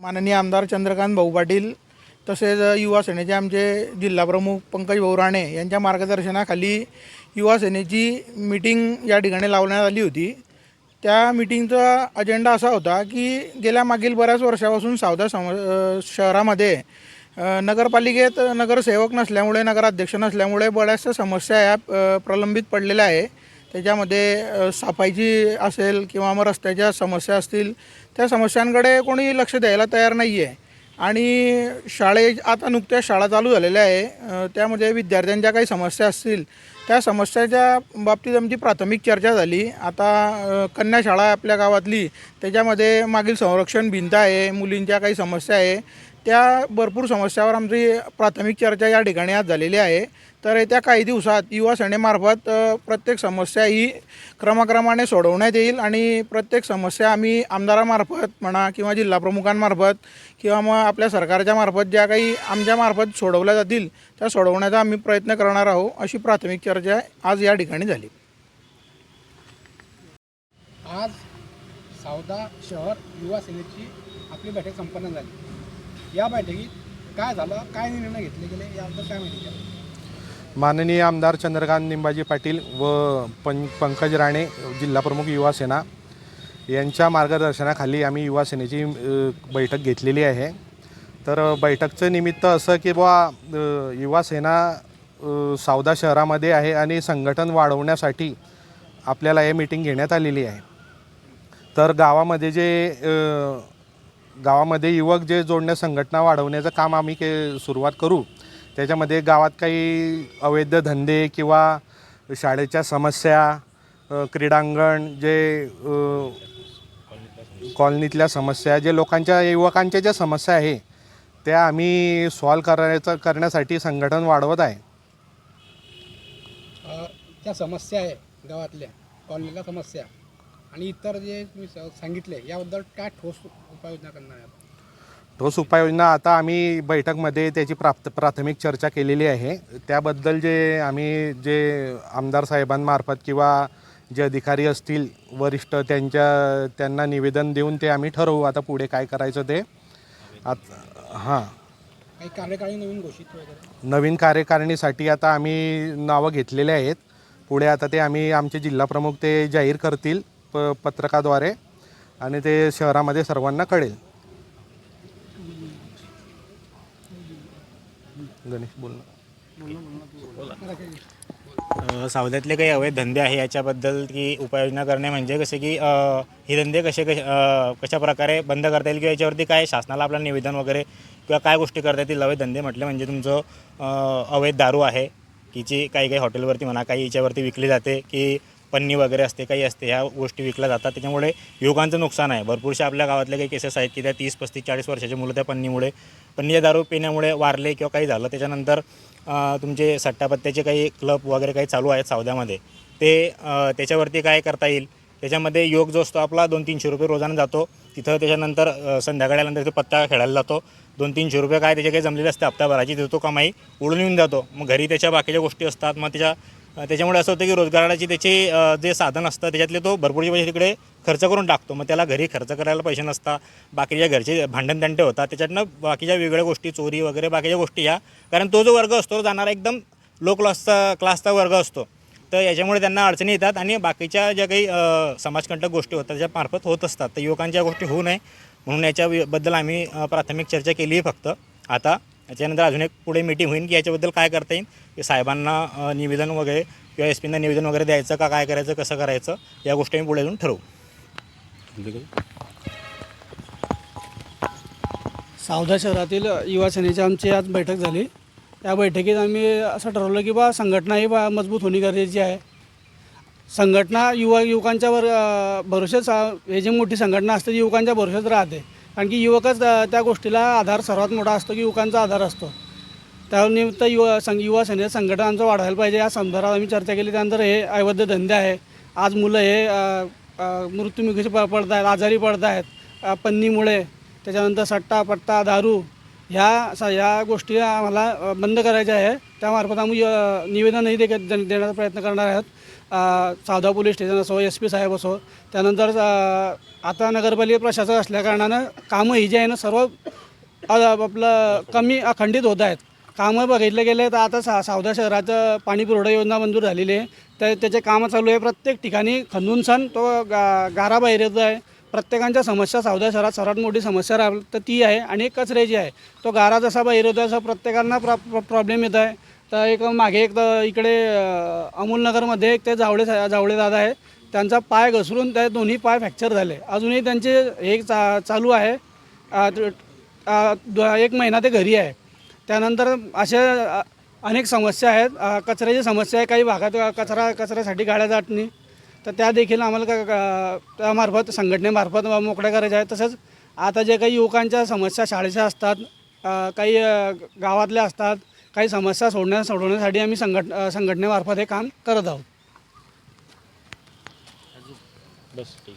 माननीय आमदार चंद्रकांत भाऊ पाटील तसेच युवा सेनेचे आमचे जिल्हाप्रमुख पंकज भाऊ राणे यांच्या मार्गदर्शनाखाली युवा सेनेची मीटिंग या ठिकाणी लावण्यात आली होती. त्या मीटिंगचा अजेंडा असा होता की गेल्या मागील बऱ्याच वर्षापासून सावदा सम शहरामध्ये नगरपालिकेत नगरसेवक नसल्यामुळे नगराध्यक्ष नसल्यामुळे बऱ्याचशा समस्या या प्रलंबित पडलेल्या आहे. त्याच्यामध्ये साफाईची सफाईची असेल किंवा मग रस्त्याच्या समस्या असतील त्या समस्यांकडे कोणी लक्ष द्यायला तयार नाही आहे आणि शाळे आता नुकत्याच शाळा चालू झालेल्या आहे त्यामध्ये विद्यार्थ्यांच्या काही समस्या असतील त्या समस्याच्या बाबतीत आमची प्राथमिक चर्चा झाली. आता कन्याशाळा कन्या शाळा आपल्या गावातली. त्याच्यामध्ये मागील संरक्षण भिंत आहे मुलींच्या काही समस्या आहे. त्या भरपूर समस्यावर आमची प्राथमिक चर्चा या ठिकाणी आज झालेली आहे. तर येत्या काही दिवसात युवा सेनेमार्फत प्रत्येक समस्या ही क्रमक्रमाने सोडवण्यात येईल आणि प्रत्येक समस्या आम्ही आमदारामार्फत म्हणा किंवा जिल्हाप्रमुखांमार्फत किंवा मग आपल्या सरकारच्या मार्फत ज्या काही आमच्यामार्फत सोडवल्या जातील त्या सोडवण्याचा आम्ही प्रयत्न करणार आहोत अशी प्राथमिक चर्चा आज या ठिकाणी झाली. आज सावदा शहर युवा सेनेची आपली बैठक संपन्न झाली. या बैठकीत काय झालं काय निर्णय घेतले गेले याबद्दल काय माहिती द्या माननीय आमदार चंद्रकांत निंबाजी पाटील व पं पंकज राणे जिल्हाप्रमुख युवा सेना यांच्या मार्गदर्शनाखाली आम्ही युवा सेनेची बैठक घेतलेली आहे. तर बैठकचं निमित्त असं की बुवा अ, युवा सेना अ, सावदा शहरामध्ये आहे आणि संघटन वाढवण्यासाठी आपल्याला हे मीटिंग घेण्यात आलेली आहे. तर गावामध्ये जे गावामध्ये युवक जे जोडण्या संघटना वाढवण्याचं काम आम्ही के सुरुवात करू त्याच्यामध्ये गावात काही अवैध धंदे किंवा शाळेच्या समस्या क्रीडांगण जे कॉलनीतल्या समस्या जे लोकांच्या युवकांच्या ज्या समस्या आहे त्या आम्ही सॉल्व करायचं करण्यासाठी संघटन वाढवत आहे. त्या समस्या आहे गावातल्या कॉलनीला समस्या. आणि इतर जे तुम्ही स- सांगितले याबद्दल काय ठोस उपाययोजना करणार आहात? ठोस उपाययोजना आता आम्ही बैठकमध्ये त्याची प्राप्त प्राथमिक चर्चा केलेली आहे. त्याबद्दल जे आम्ही जे आमदार साहेबांमार्फत किंवा जे अधिकारी असतील वरिष्ठ त्यांच्या त्यांना निवेदन देऊन ते आम्ही ठरवू. आता पुढे काय करायचं ते आत हां. काही कार्यकाळी नवीन घोषित वगैरे? नवीन कार्यकारिणीसाठी आता आम्ही नावं घेतलेले आहेत. पुढे आता ते आम्ही आमचे जिल्हाप्रमुख ते जाहीर करतील प पत्रकाद्वारे आणि ते शहरामध्ये सर्वांना कळेल. गणेश बोल ना. सावध्यातले काही अवैध धंदे आहे याच्याबद्दल की उपाययोजना करणे म्हणजे कसे की हे धंदे कसे कसे कशा प्रकारे बंद करता येईल किंवा याच्यावरती काय शासनाला आपलं निवेदन वगैरे किंवा काय गोष्टी करता येतील? अवैध धंदे म्हटले म्हणजे तुमचं अवैध दारू आहे. की काही काही हॉटेलवरती म्हणा काही याच्यावरती विकली जाते की पन्नी वगैरे असते काही असते ह्या गोष्टी विकल्या जातात. त्याच्यामुळे युवकांचं नुकसान आहे. भरपूरशा आपल्या गावातले काही केसेस आहेत की त्या तीस पस्तीस चाळीस वर्षाची मुलं त्या पन्नीमुळे पन्नीच्या दारू पिण्यामुळे वारले किंवा काही झालं. त्याच्यानंतर तुमचे सट्टापत्त्याचे काही क्लब वगैरे काही चालू आहेत सावद्यामध्ये ते त्याच्यावरती काय करता येईल? त्याच्यामध्ये योग जो असतो आपला दोन तीनशे रुपये रोजानं जातो. तिथं त्याच्यानंतर अ, आल्यानंतर तिथं पत्ता खेळायला जातो. दोन तीनशे रुपये काय त्याचे काही जमलेले असते हप्त्याभराची देतो कमाई उडून येऊन जातो. मग घरी त्याच्या बाकीच्या गोष्टी असतात मग त्याच्या त्याच्यामुळे असं होतं की रोजगाराची त्याचे जे साधन असतं त्याच्यातले तो भरपूरचे पैसे तिकडे खर्च करून टाकतो. मग त्याला घरी खर्च करायला पैसे नसतात बाकीच्या घरचे भांडण तंटे होतात त्याच्यातनं बाकीच्या वेगळ्या गोष्टी चोरी वगैरे बाकीच्या गोष्टी ह्या कारण तो जो वर्ग असतो तो जाणारा एकदम लो क्लासचा क्लासचा वर्ग असतो. तर याच्यामुळे त्यांना अडचणी येतात आणि बाकीच्या ज्या काही समाजकंटक गोष्टी होतात त्याच्या मार्फत होत असतात. तर युवकांच्या गोष्टी होऊ नये. म्हणून याच्याबद्दल आम्ही प्राथमिक चर्चा केली आहे फक्त. आता याच्यानंतर अजून एक पुढे मीटिंग होईल की याच्याबद्दल काय करता येईल? की साहेबांना निवेदन वगैरे किंवा एस पींना निवेदन वगैरे द्यायचं का काय करायचं कसं करायचं या गोष्टी आम्ही पुढे अजून ठरवू. सावधा शहरातील युवा सेनेची आमची आज बैठक झाली. त्या बैठकीत आम्ही असं ठरवलं की बा संघटना ही बा मजबूत होणे गरजेची आहे. संघटना युवा युवकांच्या वर हे जी मोठी संघटना असते ती युवकांच्या भरोशाच राहते. कारण की युवकच त्या गोष्टीला आधार सर्वात मोठा असतो की युवकांचा आधार असतो. त्यानिमित्त युवा संघ युवा सेनेचं संघटन आमचं पाहिजे. या संदर्भात आम्ही चर्चा केली. त्यानंतर हे अवैध धंदे आहे. आज मुलं हे मृत्युमुखीचे प पडत आहेत आजारी पडत आहेत पन्नीमुळे त्याच्यानंतर सट्टा पट्टा दारू ह्या स ह्या गोष्टी आम्हाला बंद करायच्या आहे. त्यामार्फत आम्ही निवेदनही दे देण्याचा प्रयत्न करणार आहोत. अ, सावदा पोलीस स्टेशन असो एस पी साहेब असो त्यानंतर आता नगरपालिका प्रशासक असल्याकारणानं कामं ही जी आहे ना सर्व आपलं कमी अखंडित होत आहेत. कामं बघितले गेले तर आता सा सावदा शहराचं पाणी पुरवठा योजना मंजूर झालेली आहे. त्या त्याचे कामं चालू आहे. प्रत्येक ठिकाणी खंदून सण तो गा गारा बाहेर येतो आहे. प्रत्येकांच्या समस्या सावदा शहरात सर्वात मोठी समस्या राह तर ती आहे आणि एक कचऱ्याची आहे तो गारा जसा बाहेर येतो आहे, तसा प्रत्येकांना प्रॉ प्रॉब्लेम येत आहे. तर एक मागे एक तर इकडे अमूलनगरमध्ये अमोलनगरमध्ये एक ते जावळे जावळे दादा आहे त्यांचा पाय घसरून त्या दोन्ही पाय फ्रॅक्चर झाले. अजूनही त्यांचे हे चा चालू आहे. एक महिना ते घरी आहे. त्यानंतर अशा अनेक समस्या आहेत. कचऱ्याची समस्या आहे. काही भागात कचरा कचऱ्यासाठी गाड्या जात नाही. तर त्या देखील आम्हाला का- का- त्यामार्फत संघटनेमार्फत मोकळ्या करायच्या आहेत. तसंच आता जे काही युवकांच्या समस्या शाळेच्या असतात अ, काही अ, गावातल्या असतात काही समस्या सोडण्या सोडवण्यासाठी आम्ही संघट अ, संघटनेमार्फत हे काम करत आहोत. बस ठीक.